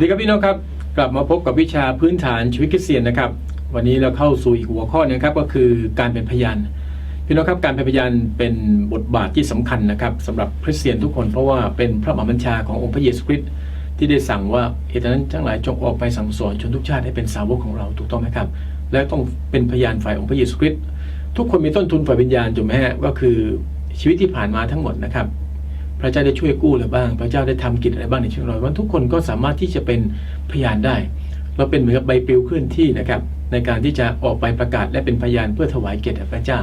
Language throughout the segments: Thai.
สดีครับพี่น้องครับ กลับมาพบกับวิชาพื้นฐานชีวิตคริสเตียนนะครับ วันนี้เราเข้าสู่อีกหัวข้อหนึงครับก็คือการเป็นพยานพี่น้องครับการเป็นพยานเป็นบทบาทที่สำคัญนะครับสำหรับคริสเตียนทุกคนเพราะว่าเป็นพระบัญชาขององค์พระเยซูคริสต์ที่ได้สั่งว่าเหตุนั้นทั้งหลายจงออกไปสั่งสอนชนทุกชาติให้เป็นสาวกของเราถูกต้องไหมครับ และต้องเป็นพยานฝ่ายองค์พระเยซูคริสต์ทุกคนมีต้นทุนฝ่ายวิญญาณถูกไหมฮะก็คือชีวิตที่ผ่านมาทั้งหมดนะครับ พระเจ้าได้ช่วยกู้อะไรบ้าง พระเจ้าได้ทำกิจอะไรบ้างในชีวิตเราวันทุกคนก็สามารถที่จะเป็นพยานได้ เราเป็นเหมือนกับใบปลิวเคลื่อนที่นะครับในการที่จะออกไปประกาศและเป็นพยานเพื่อถวายเกียรติพระเจ้า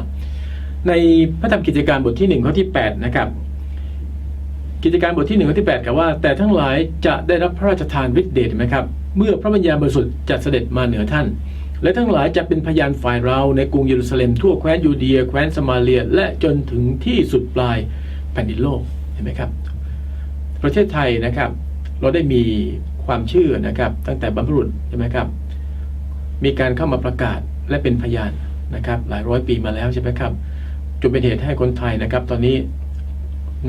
ในพระธรรมกิจการบทที่1ข้อที่8นะครับกิจการบทที่1ข้อที่8กล่าวว่า แต่ทั้งหลายจะได้รับพระราชทานฤทธิเดชไหมครับเมื่อพระวิญญาณบริสุทธิ์จะเสด็จมาเหนือท่าน และทั้งหลายจะเป็นพยานฝ่ายเราในกรุงเยรูซาเล็มทั่วแคว้นยูเดียแคว้นสมาเลียและจนถึงที่สุดปลายแผ่นดินโลก ห็นไหมครับ ประเทศไทยนะครับ เราได้มีความเชื่อนะครับ ตั้งแต่บรรพบุรุษใช่ไหมครับ มีการเข้ามาประกาศและเป็นพยานนะครับ หลายร้อยปีมาแล้วใช่ไหมครับจนเป็นเหตุให้คนไทยนะครับ ตอนนี้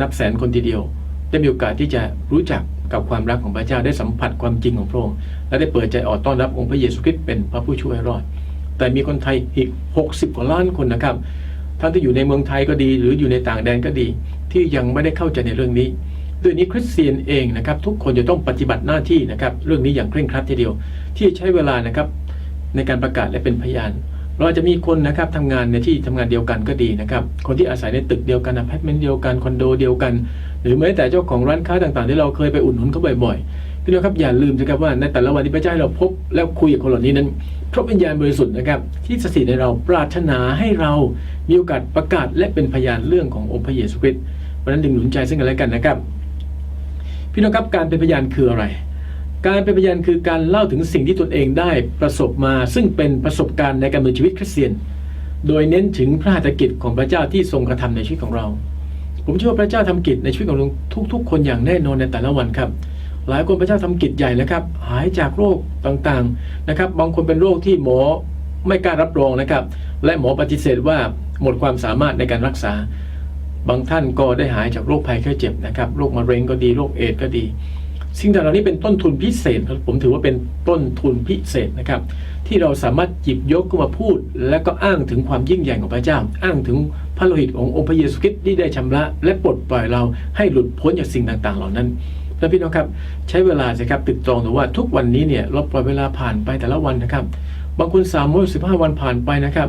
นับแสนคนทีเดียว ได้มีโอกาสที่จะรู้จักกับความรักของพระเจ้าได้สัมผัสความจริงของพระองค์และได้เปิดใจออกต้อนรับองค์พระเยซูคริสต์เป็นพระผู้ช่วยรอด แต่มีคนไทยอีก 60 กว่าล้านคนนะครับ ทั้งที่อยู่ในเมืองไทยก็ดี หรืออยู่ในต่างแดนก็ดี ที่ยังไม่ได้เข้าใจในเรื่องนี้ด้วยนี้คริสเตียนเองนะครับทุกคนจะต้องปฏิบัติหน้าที่นะครับเรื่องนี้อย่างเคร่งครัดทีเดียว ที่ใช้เวลานะครับในการประกาศและเป็นพยาน เราอาจจะมีคนนะครับทำงานในที่ทำงานเดียวกันก็ดีนะครับคนที่อาศัยในตึกเดียวกันอพาร์ตเมนต์เดียวกันคอนโดเดียวกัน หรือแม้แต่เจ้าของร้านค้าต่างๆ ที่เราเคยไปอุดหนุนเขาบ่อยๆ พี่น้องครับอย่าลืมนะครับว่าในแต่ละวันที่พระเจ้าให้เราพบแล้วคุยกับคนเหล่านี้นั้นพระวิญญาณบริสุทธิ์นะครับที่สถิตในเราปรารถนาให้เรามีโอกาสประกาศและเป็นพยานเรื่องขององค์พระเยซูคริสต์เพราะนั้นดึงหนุนใจซึ่งกันและกันนะครับ พี่น้องครับการเป็นพยานคืออะไร การเป็นพยานคือการเล่าถึงสิ่งที่ตนเองได้ประสบมา ซึ่งเป็นประสบการณ์ในการดำเนินชีวิตคริสเตียน โดยเน้นถึงพระหัตถกิจของพระเจ้าที่ทรงกระทำในชีวิตของเรา ผมเชื่อว่าพระเจ้าทำกิจในชีวิตของทุกๆ คนอย่างแน่นอนในแต่ละวันครับ หลายคนพระเจ้าทำกิจใหญ่นะครับ หายจากโรคต่างๆนะครับ บางคนเป็นโรคที่หมอไม่กล้ารับรองนะครับ และหมอปฏิเสธว่าหมดความสามารถในการรักษา บางท่านก็ได้หายจากโรคภัยแค่เจ็บนะครับโรคมะเร็งก็ดีโรคเอดส์ก็ดี สิ่งต่างๆเหล่านี้เป็นต้นทุนพิเศษผมถือว่าเป็นต้นทุนพิเศษนะครับ ที่เราสามารถหยิบยกขึ้นมาพูด และก็อ้างถึงความยิ่งใหญ่ของพระเจ้า อ้างถึงพระโลหิตขององค์พระเยซูคริสต์ที่ได้ชำระ และปลดปล่อยเราให้หลุดพ้นจากสิ่งต่างๆ เหล่านั้น แล้วพี่น้องครับใช้เวลาสิครับตึกตรองดูว่าทุกวันนี้เนี่ยเราปล่อยเวลาผ่านไปแต่ละวันนะครับ บางคนสามร้อยสิบห้าวันผ่านไปนะครับ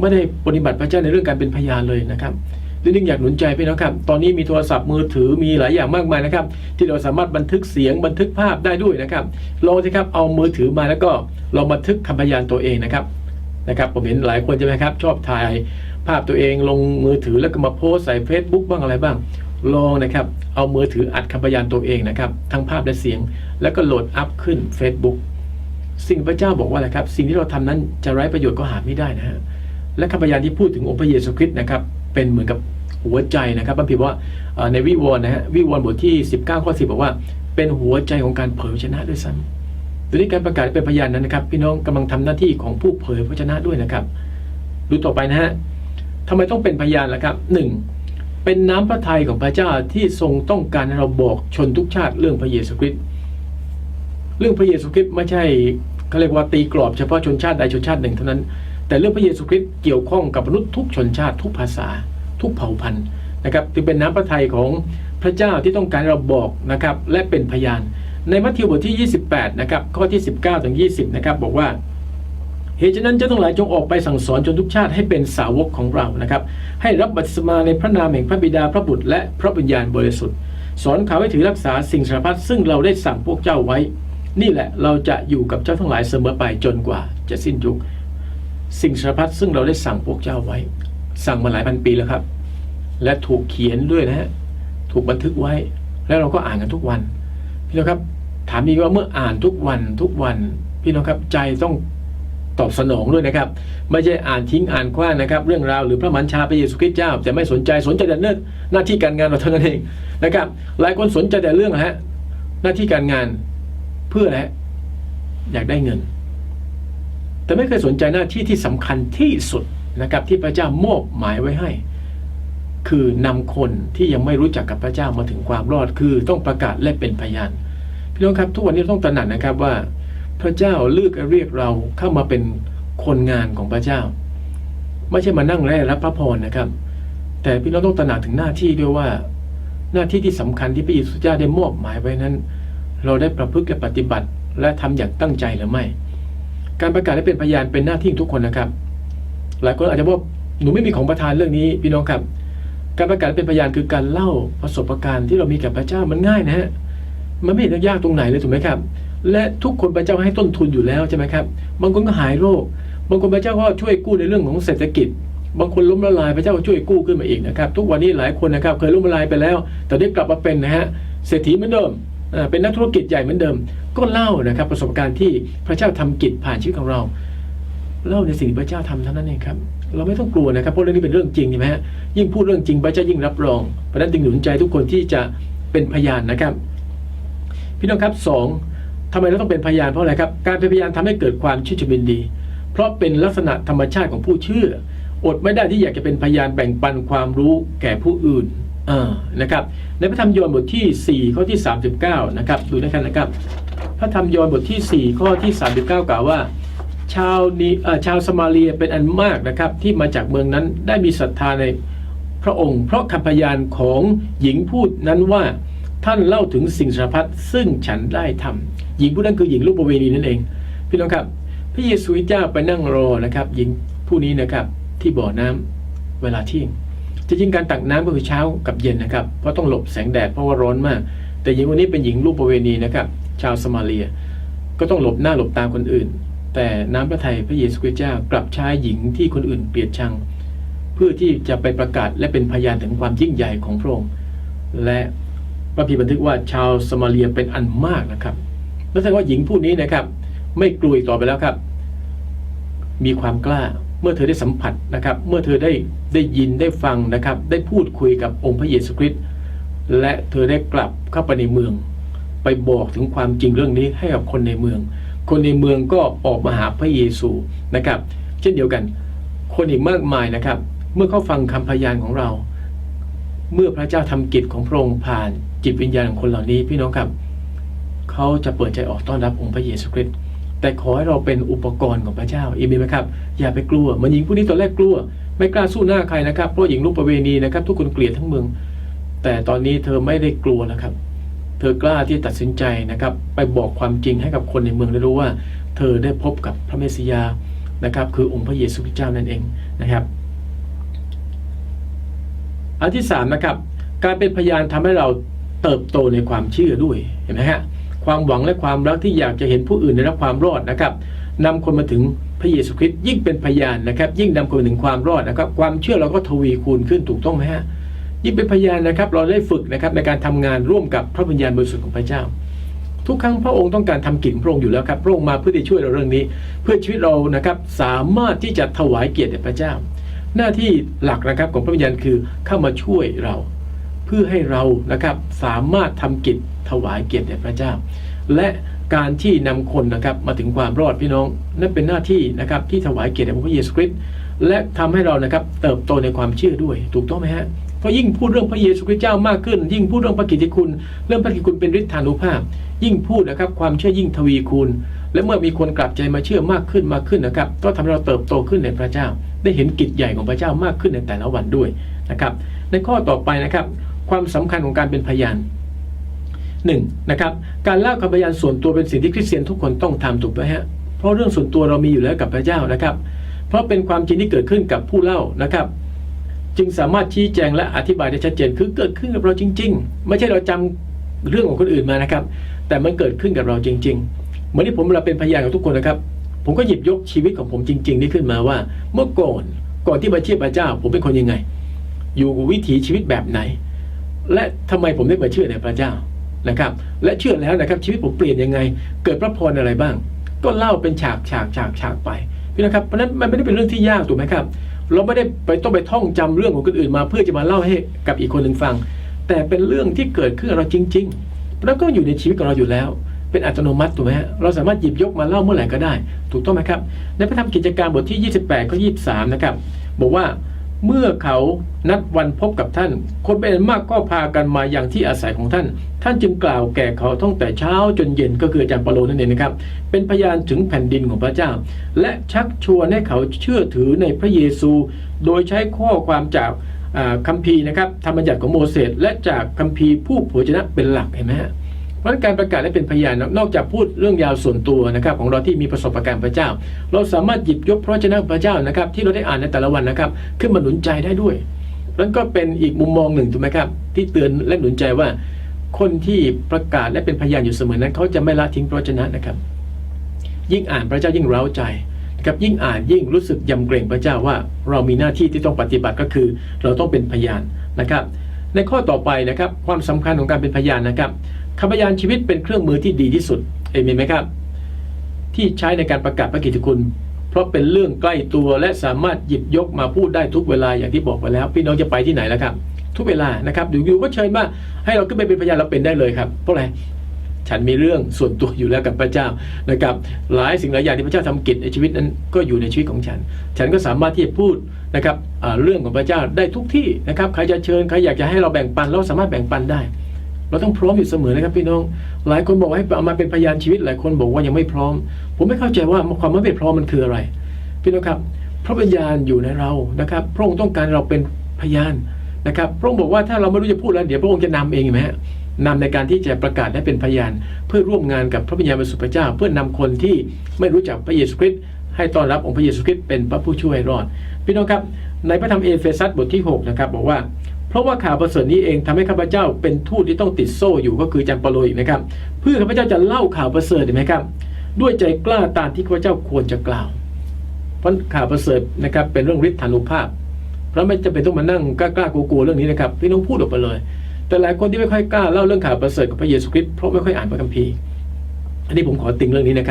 ไม่ได้ปฏิบัติพระเจ้าในเรื่องการเป็นพยานเลยนะครับดังนั้นอยากหนุนใจพี่น้องครับ ตอนนี้มีโทรศัพท์มือถือมีหลายอย่างมากมายนะครับ ที่เราสามารถบันทึกเสียงบันทึกภาพได้ด้วยนะครับลองสิครับเอามือถือมาแล้วก็ลองบันทึกคำพยานตัวเองนะครับนะครับผมเห็นหลายคนใช่ไหมครับ ชอบถ่ายภาพตัวเองลงมือถือแล้วก็มาโพสใส่ Facebook บ้างอะไรบ้าง ลองนะครับ เอามือถืออัดคำพยานตัวเองนะครับ ทั้งภาพและเสียง แล้วก็โหลดอัพขึ้น Facebook สิ่งพระเจ้าบอกว่าอะไรครับ สิ่งที่เราทำนั้นจะไร้ประโยชน์ก็หาไม่ได้นะฮะ และคำพยานที่พูดถึงองค์พระเยซูคริสต์นะครับ เป็นเหมือนกับหัวใจนะครับพระพิมพ์ว่าในวิวรณ์นะฮะ วิวรณ์บทที่ 19 ข้อ 10 บอกว่า เป็นหัวใจของการเผยพระชนะด้วยซ้ำตัวนี้การประกาศเป็นพยานนั้นนะครับ พี่น้องกำลังทำหน้าที่ของผู้เผยพระชนะด้วยนะครับ ดูต่อไปนะฮะทำไมต้องเป็นพยานล่ะครับหนึ่ง เป็นน้ำพระทัยของพระเจ้าที่ทรงต้องการให้เราบอกชนทุกชาติเรื่องพระเยซูคริสต์เรื่องพระเยซูคริสต์ไม่ใช่เขาเรียกว่าตีกรอบเฉพาะชนชาติใดชนชาติหนึ่งเท่านั้น แต่เรื่องพระเยซูคริสต์เกี่ยวข้องกับมนุษย์ทุกชนชาติทุกภาษา ทุกเผ่าพันธุ์นะครับจึงเป็นน้ำพระทัยของพระเจ้าที่ต้องการเราบอกนะครับและเป็นพยาน ในมัทธิวบทที่ 28นะครับข้อที่ 19ถึง20นะครับบอกว่า เหตุฉะนั้นเจ้าทั้งหลายจงออกไปสั่งสอนจนทุกชาติให้เป็นสาวกของเรานะครับ ให้รับบัพติศมาในพระนามแห่งพระบิดาพระบุตรและพระวิญญาณบริสุทธิ์ สอนเขาให้ถือรักษาสิ่งสารพัดซึ่งเราได้สั่งพวกเจ้าไว้ นี่แหละเราจะอยู่กับเจ้าทั้งหลายเสมอไปจนกว่าจะสิ้นยุค สิ่งสารพัดซึ่งเราได้สั่งพวกเจ้าไว้ สั่งมาหลายพันปีแล้วครับ และถูกเขียนด้วยนะฮะถูกบันทึกไว้ แล้วเราก็อ่านกันทุกวันพี่น้องครับ ถามอีกว่าเมื่ออ่านทุกวันทุกวัน พี่น้องครับใจต้อง ตอบสนองด้วยนะครับ ไม่ใช่อ่านทิ้งอ่านคว้างนะครับ เรื่องราวหรือพระมัญชาพระเยซูคริสต์เจ้าแต่ไม่สนใจสนใจแต่เรื่องหน้าที่การงานเราเท่านั้นเองนะครับ หลายคนสนใจแต่เรื่องฮะหน้าที่การงานเพื่ออะไรฮะอยากได้เงิน แต่ไม่เคยสนใจหน้าที่ที่สำคัญที่สุดนะครับ ที่พระเจ้ามอบหมายไว้ให้ คือนำคนที่ยังไม่รู้จักกับพระเจ้ามาถึงความรอดคือต้องประกาศและเป็นพยานพี่น้องครับ ทุกวันนี้ต้องตระหนักนะครับว่า พระเจ้าเลือกเรียกเราเข้ามาเป็นคนงานของพระเจ้า ไม่ใช่มานั่งแร่รับพระพรนะครับ แต่พี่น้องต้องตระหนักถึงหน้าที่ด้วยว่า หน้าที่ที่สำคัญที่พระเยซูเจ้าได้มอบหมายไว้นั้น เราได้ประพฤติและปฏิบัติ และทำอย่างตั้งใจหรือไม่ การประกาศและเป็นพยานเป็นหน้าที่ของทุกคนนะครับ หลายคนอาจจะบอกหนูไม่มีของประทานเรื่องนี้พี่น้องครับ การประกาศและเป็นพยานคือการเล่าประสบการณ์ที่เรามีกับพระเจ้ามันง่ายนะฮะมันไม่เห็นยากตรงไหนเลยถูกไหมครับ และทุกคนพระเจ้าให้ต้นทุนอยู่แล้วใช่ไหมครับ บางคนก็หายโรค บางคนพระเจ้าก็ช่วยกู้ในเรื่องของเศรษฐกิจ บางคนล้มละลายพระเจ้าก็ช่วยกู้ขึ้นมาอีกนะครับ ทุกวันนี้หลายคนนะครับเคยล้มละลายไปแล้ว แต่ได้กลับมาเป็นนะฮะ เศรษฐีเหมือนเดิม เป็นนักธุรกิจใหญ่เหมือนเดิม ก็เล่านะครับ ประสบการณ์ที่พระเจ้าทำกิจผ่านชีวิตของเรา เล่าในสิ่งที่พระเจ้าทำเท่านั้นเองครับ เราไม่ต้องกลัวนะครับเพราะเรื่องนี้เป็นเรื่องจริงใช่ไหมฮะ ยิ่งพูดเรื่องจริงพระเจ้ายิ่งรับรอง เพราะฉะนั้นจึงหนุนใจทุกคนที่จะเป็นพยานนะครับ พี่น้องครับสอง ทำไมเราต้องเป็นพยานเพราะอะไรครับ การเป็นพยานทำให้เกิดความชื่นชมยินดี เพราะเป็นลักษณะธรรมชาติของผู้เชื่อ อดไม่ได้ที่อยากจะเป็นพยานแบ่งปันความรู้แก่ผู้อื่นอ่านะครับ ในพระธรรมยอห์นบทที่ 4 ข้อที่ 39 นะครับ ดูนะครับนะครับ พระธรรมยอห์นบทที่ 4 ข้อที่ 39 กล่าวว่า ชาวนีเอ่อชาวสมาเรียเป็นอันมากนะครับ ที่มาจากเมืองนั้นได้มีศรัทธาในพระองค์ เพราะคำพยานของหญิงพูดนั้นว่า ท่านเล่าถึงสิ่งสารพัดซึ่งฉันได้ทำหญิงผู้นั้นคือหญิงลูกประเวณีนั่นเอง พี่น้องครับ พระเยซูเจ้าไปนั่งรอนะครับ หญิงผู้นี้นะครับที่บ่อน้ำเวลาเที่ยงจริงการตักน้ำก็คือเช้ากับเย็นนะครับ เพราะต้องหลบแสงแดดเพราะว่าร้อนมาก แต่หญิงคนนี้เป็นหญิงลูกประเวณีนะครับ ชาวสมาเรีย ก็ต้องหลบหน้าหลบตามคนอื่น แต่น้ำพระทัยพระเยซูคริสต์เจ้ากลับใช้หญิงที่คนอื่นเกลียดชัง เพื่อที่จะไปประกาศและเป็นพยานถึงความยิ่งใหญ่ของพระองค์และ พระพีบันทึกว่าชาวสมาเรียเป็นอันมากนะครับนั่นแสดงว่าหญิงผู้นี้นะครับ ไม่กลัวอีกต่อไปแล้วครับ มีความกล้าเมื่อเธอได้สัมผัสนะครับ เมื่อเธอได้ได้ยินได้ฟังนะครับ ได้พูดคุยกับองค์พระเยซูคริสต์และเธอได้กลับเข้าไปในเมือง ไปบอกถึงความจริงเรื่องนี้ให้กับคนในเมือง คนในเมืองก็ออกมาหาพระเยซูนะครับ เช่นเดียวกัน คนอีกมากมายนะครับ เมื่อเขาฟังคำพยานของเรา เมื่อพระเจ้าทำกิจของพระองค์ผ่านจิตวิญญาณของคนเหล่านี้พี่น้องครับ เขาจะเปิดใจออกต้อนรับองค์พระเยซูคริสต์แต่ขอให้เราเป็นอุปกรณ์ของพระเจ้าอีเมนไหมครับ อย่าไปกลัวเหมือนหญิงผู้นี้ตอนแรกกลัว ไม่กล้าสู้หน้าใครนะครับเพราะหญิงลูกประเวณีนะครับทุกคนเกลียดทั้งเมือง แต่ตอนนี้เธอไม่ได้กลัวนะครับ เธอกล้าที่ตัดสินใจนะครับ ไปบอกความจริงให้กับคนในเมืองได้รู้ว่า เธอได้พบกับพระเมสสิยานะครับ คือองค์พระเยซูคริสต์เจ้านั่นเองนะครับ อันที่สามนะครับ การเป็นพยานทำให้เราเติบโตในความเชื่อด้วยเห็นไหมฮะความหวังและความรักที่อยากจะเห็นผู้อื่นได้รับความรอดนะครับนำคนมาถึงพระเยซูคริสต์ยิ่งเป็นพยานนะครับ ยิ่งนำคนมาถึงความรอดนะครับ ความเชื่อเราก็ทวีคูณขึ้นถูกต้องไหมฮะยิ่งเป็นพยานนะครับ เราได้ฝึกนะครับในการทำงานร่วมกับพระวิญญาณบริสุทธิ์ของพระเจ้า ทุกครั้งพระองค์ต้องการทำกิจของพระองค์อยู่แล้วครับพระองค์มาเพื่อที่ช่วยเราเรื่องนี้ เพื่อชีวิตเรานะครับสามารถที่จะถวายเกียรติแด่พระเจ้า หน้าที่หลักนะครับของพระวิญญาณคือเข้ามาช่วยเรา เพื่อให้เรานะครับสามารถทำกิจถวายเกียรติแด่พระเจ้า และการที่นำคนนะครับมาถึงความรอดพี่น้อง นั่นเป็นหน้าที่นะครับที่ถวายเกียรติแด่พระเยซูคริสต์และทำให้เรานะครับเติบโตในความเชื่อด้วย ถูกต้องไหมฮะเพราะยิ่งพูดเรื่องพระเยซูคริสต์เจ้ามากขึ้น ยิ่งพูดเรื่องพระกิตติคุณ เรื่องพระกิตติคุณเป็นฤทธานุภาพ ยิ่งพูดนะครับความเชื่อยิ่งทวีคูณ และเมื่อมีคนกลับใจมาเชื่อมากขึ้นมากขึ้นนะครับก็ทำให้เราเติบโตขึ้นในพระเจ้า ได้เห็นกิจใหญ่ของพระเจ้ามากขึ้นในแต่ละวันด้วยนะครับในข้อต่อไปนะครับ ความสำคัญของการเป็นพยานหนึ่งนะครับการเล่าคำพยานส่วนตัวเป็นสิ่งที่คริสเตียนทุกคนต้องทำถูกไหมฮะเพราะเรื่องส่วนตัวเรามีอยู่แล้วกับพระเจ้านะครับ เพราะเป็นความจริงที่เกิดขึ้นกับผู้เล่านะครับ จึงสามารถชี้แจงและอธิบายได้ชัดเจนคือเกิดขึ้นกับเราจริง ๆ ไม่ใช่เราจำเรื่องของคนอื่นมานะครับ แต่มันเกิดขึ้นกับเราจริง ๆ เหมือนที่ผมเราเป็นพยานกับทุกคนนะครับ ผมก็หยิบยกชีวิตของผมจริง ๆ นี่ขึ้นมาว่า เมื่อก่อนก่อนที่มาเชื่อพระเจ้า ผมเป็นคนยังไง อยู่วิถีชีวิตแบบไหน และทำไมผมได้มาเชื่อในพระเจ้านะครับ และเชื่อแล้วนะครับ ชีวิตผมเปลี่ยนยังไง เกิดพระพรอะไรบ้าง ก็เล่าเป็นฉากฉากฉากฉากไปพี่นะครับเพราะนั้นมันไม่ได้เป็นเรื่องที่ยากถูกไหมครับ เราไม่ได้ไปต้องไปท่องจำเรื่องของคนอื่นมา เพื่อจะมาเล่าให้กับอีกคนหนึ่งฟัง แต่เป็นเรื่องที่เกิดขึ้นกับเราจริง ๆ แล้วก็อยู่ในชีวิตของเราอยู่แล้ว เป็นอัตโนมัติถูกไหมฮะเราสามารถหยิบยกมาเล่าเมื่อไหร่ก็ได้ ถูกต้องไหมครับ ในพระธรรมกิจการบทที่ 28ข้อ23 นะครับ บอกว่าเมื่อเขานัดวันพบกับท่าน คนเป็นมากก็พากันมาอย่างที่อาศัยของท่าน ท่านจึงกล่าวแก่เขาตั้งแต่เช้าจนเย็นก็คืออาจารย์เปโลนั่นเองนะครับ เป็นพยานถึงแผ่นดินของพระเจ้า และชักชวนให้เขาเชื่อถือในพระเยซู โดยใช้ข้อความจากคัมภีร์นะครับธรรมบัญญัติของโมเสสและจากคัมภีร์ผู้เผชนะเป็นหลักเห็นไหมฮะ เพราะการประกาศและเป็นพยานนอกจากพูดเรื่องยาวส่วนตัวนะครับของเราที่มีประสบการณ์พระเจ้า เราสามารถหยิบยกพระวจนะพระเจ้านะครับ ที่เราได้อ่านในแต่ละวันนะครับ ขึ้นมาหนุนใจได้ด้วยนั่นก็เป็นอีกมุมมองหนึ่งถูกไหมครับ ที่เตือนและหนุนใจว่า คนที่ประกาศและเป็นพยานอยู่เสมอนั้น เขาจะไม่ละทิ้งพระวจนะนะครับ ยิ่งอ่านพระเจ้ายิ่งเร้าใจนะครับยิ่งอ่านยิ่งรู้สึกยำเกรงพระเจ้าว่า เรามีหน้าที่ที่ต้องปฏิบัติก็คือ เราต้องเป็นพยานนะครับ ในข้อต่อไปนะครับ ความสำคัญของการเป็นพยานนะครับ คำพยานชีวิตเป็นเครื่องมือที่ดีที่สุดเอเมนไหมครับ ที่ใช้ในการประกาศพระกิตติคุณ เพราะเป็นเรื่องใกล้ตัวและสามารถหยิบยกมาพูดได้ทุกเวลาอย่างที่บอกไปแล้ว พี่น้องจะไปที่ไหนแล้วครับ ทุกเวลานะครับอยู่ๆก็เชิญมาให้เราขึ้นไปเป็นพยานเราเป็นได้เลยครับ เพราะอะไรฉันมีเรื่องส่วนตัวอยู่แล้วกับพระเจ้านะครับหลายสิ่งหลายอย่างที่พระเจ้าทำกิจในชีวิตนั้นก็อยู่ในชีวิตของฉัน ฉันก็สามารถที่จะพูดนะครับเรื่องของพระเจ้าได้ทุกที่นะครับใครจะเชิญใครอยากจะให้เราแบ่งปันเราสามารถแบ่งปันได้ เราต้องพร้อมอยู่เสมอนะครับพี่น้อง หลายคนบอกว่าให้เอามาเป็นพยานชีวิต หลายคนบอกว่ายังไม่พร้อม ผมไม่เข้าใจว่าความไม่พร้อมมันคืออะไร พี่น้องครับ พระวิญญาณอยู่ในเรานะครับ พระองค์ต้องการเราเป็นพยานนะครับ พระองค์บอกว่าถ้าเราไม่รู้จะพูดแล้วเดี๋ยวพระองค์จะนำเองนไหมฮะนำในการที่จะประกาศให้เป็นพยาน เพื่อร่วมงานกับพระวิญญาณบริสุทธิ์พระเจ้า เพื่อนำคนที่ไม่รู้จักพระเยซูคริสต์ให้ต้อนรับองค์พระเยซูคริสต์เป็นพระผู้ช่วยรอด พี่น้องครับ ในพระธรรมเอเฟซัสบทที่6นะครับบอกว่า เพราะว่าข่าวประเสริฐนี้เองทำให้ข้าพเจ้าเป็นทูตที่ต้องติดโซ่อยู่ก็คือจันปโลอีกนะครับ เพื่อข้าพเจ้าจะเล่าข่าวประเสริฐเห็นไหมครับ ด้วยใจกล้าตามที่ข้าพเจ้าควรจะกล่าว เพราะข่าวประเสริฐนะครับเป็นเรื่องฤทธานุภาพ เพราะไม่จำเป็นต้องมานั่งกล้ากล้ากลัวๆเรื่องนี้นะครับพี่น้องพูดออกไปเลย แต่หลายคนที่ไม่ค่อยกล้าเล่าเรื่องข่าวประเสริฐกับพระเยซูคริสต์เพราะไม่ค่อยอ่านพระคัมภีร์อันนี้ผมขอติงเรื่องนี้นะครับ